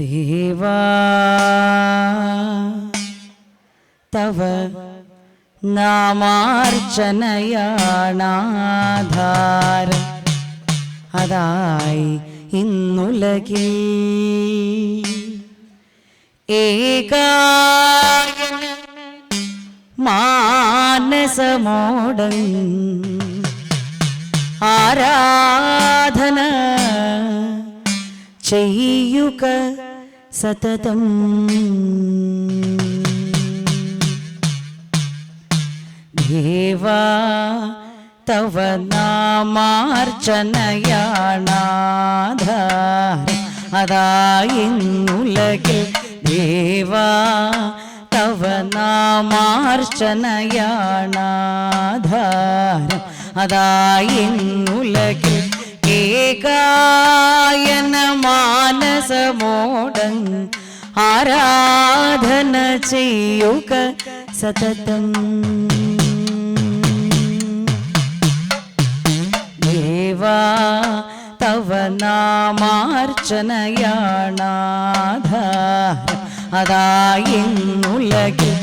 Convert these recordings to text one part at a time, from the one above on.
ദേവാ തവ നാമാർച്ചനയാണാധാര. അതായി ഇന്നുലകിൽ ഏകായന മാനസമോടൻ ആരാധന ചെയ്യുക சததம் தேவா தவ நாமார்ச்சனையானாதா அதாயுலகில் தேவா തവ നാമാർച്ചനയാണാധാരം അതായി ഉലകിൽ ഏകായന മാനസമോടൻ ആരാധന ചെയ്യുക സതതം. ദേവാ തവ നാമാർച്ചനയാണാധ അതായിന്നുലകിൽ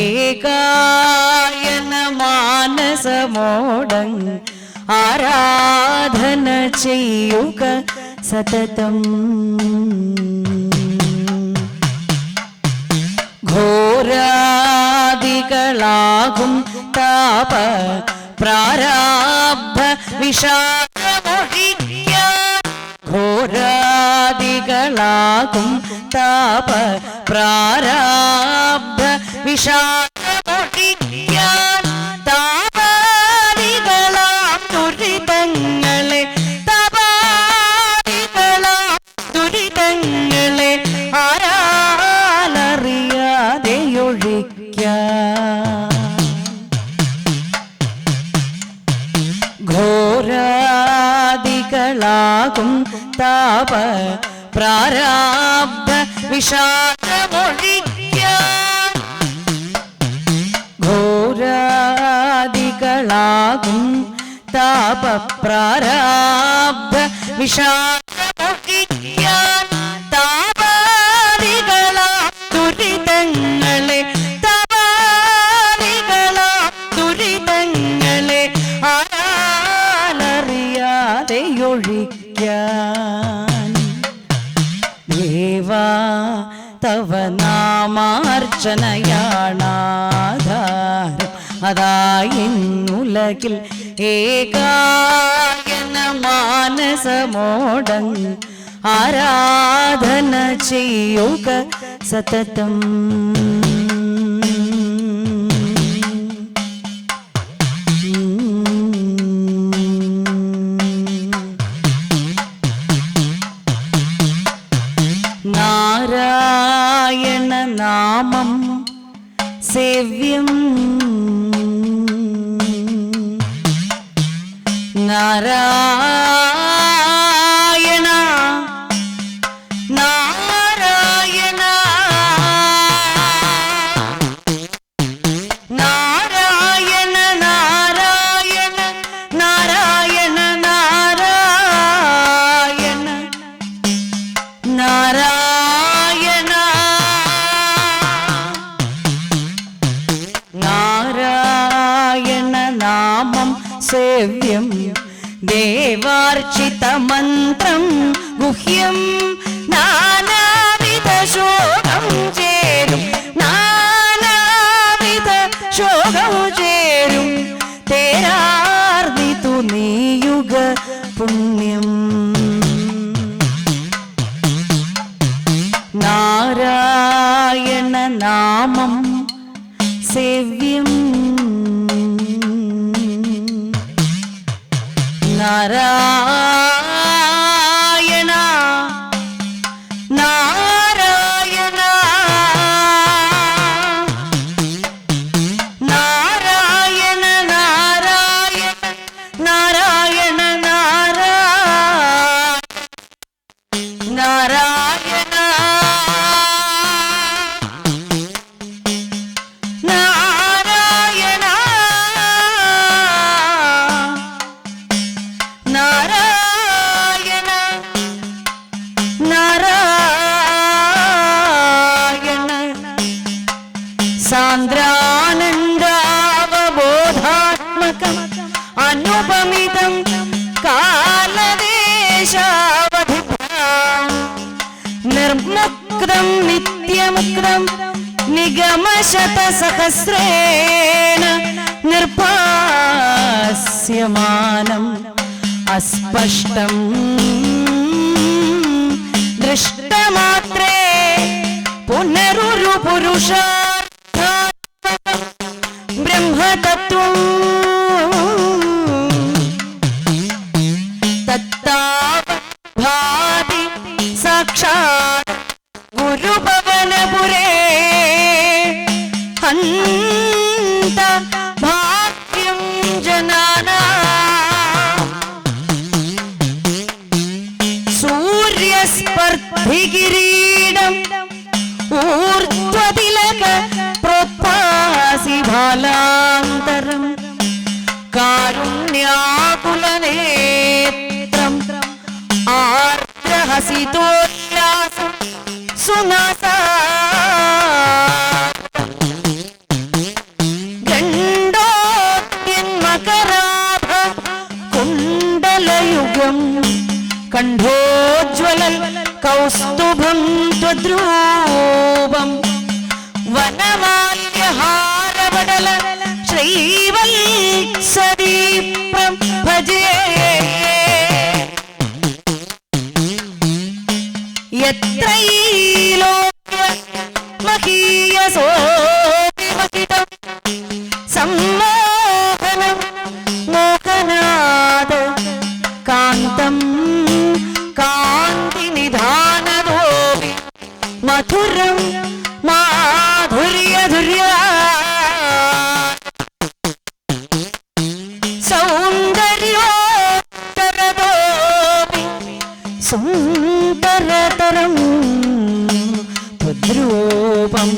ഏകായന മാനസമോടൻ ఆరాధన చేయుక సతతం ഘോരാദികളാകും താപ പ്രാരാബ്ധ വിഷാദമൊഴിക്ക ഘോരാദികളാകും താപ പ്രാരാബ്ധ വിഷാദ உண்டாகும் தாப பிராராப்த விஷாத மொழியான் கோராதிகளாகும் தாப பிராராப்த விஷாத നാമാർച്ചനയാണാധാരം അതായിന്നുലകിൽ ഏകായന മാനസമോടൻ ആരാധന ചെയ്യുക സതതം. നാരായണ നാമം സേവ്യം. നാരായ സേവ്യം. ദേവാർച്ചിത മന്ത്രം ഗുഹ്യം. നാനാവിധ ശോകം ചേരും. നാനാവിധ ശോകം ചേരും. തേരാർന്നിതു നീയുക പുണ്യം. നാരായണ നാമം സേവ്യം അനുപമിതം കാലദേശാവധിഭ്യാം നിർമുക്തം നിത്യമുക്തം നിഗമശതസഹസ്രേണ നിർപാസ്യമാനം അസ്പഷ്ടം. ദൃഷ്ടമാത്രേ പുനരുരു പുരുഷ ബ്രഹ്മതത്വം സൂര്യസ്പർദ്ധികിരീടം ഊർധ്വതിലക പ്രോത്പാസി ബാലാന്തരം കാരുണ്യാകുലനേത്രം ആർദ്രഹസിതോല്ലാസം സുനാസാ ഗണ്ഡോത്യന്മകരാഭ കുണ്ടലയുഗം കണ്ഠോജ്വലൽ കൗസ്തുഭം ത്വദ്രൂപം വനമാല്യഹാരപടല ശ്രീവത്സദീപ്രം ഭജേ. യത്രൈലോക്യ മഹീയസോ ത്വദ്രൂപം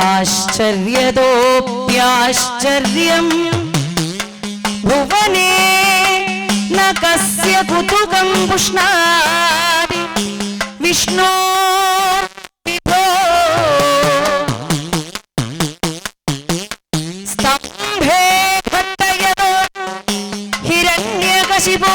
ആശ്ചര്യതോപ്യാശ്ചര്യം. ഭുവനേ ന കസ്യ കുതുകം പുഷ്ണാതി വിഷ്ണോ സ്തംഭേ ഘട്ടയതോ ഹിരണ്യകശിപോ.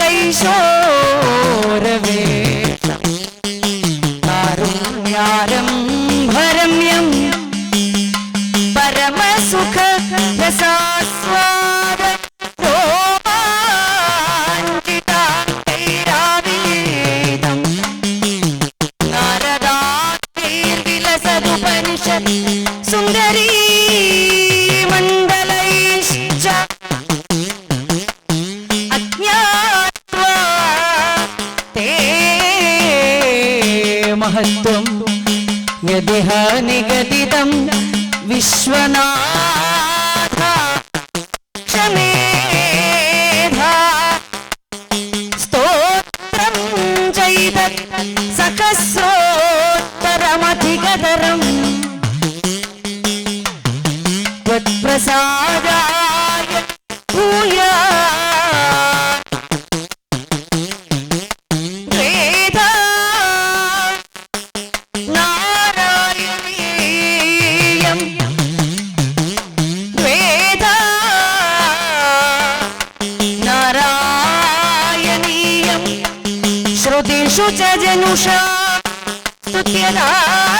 ಕೈಶೋರವೇ त्वं यदिह निगदितं विश्वना स्तोत्रं चैद सकस्योत्तरमधिकतरम् त्वत्प्रसादा so da da da da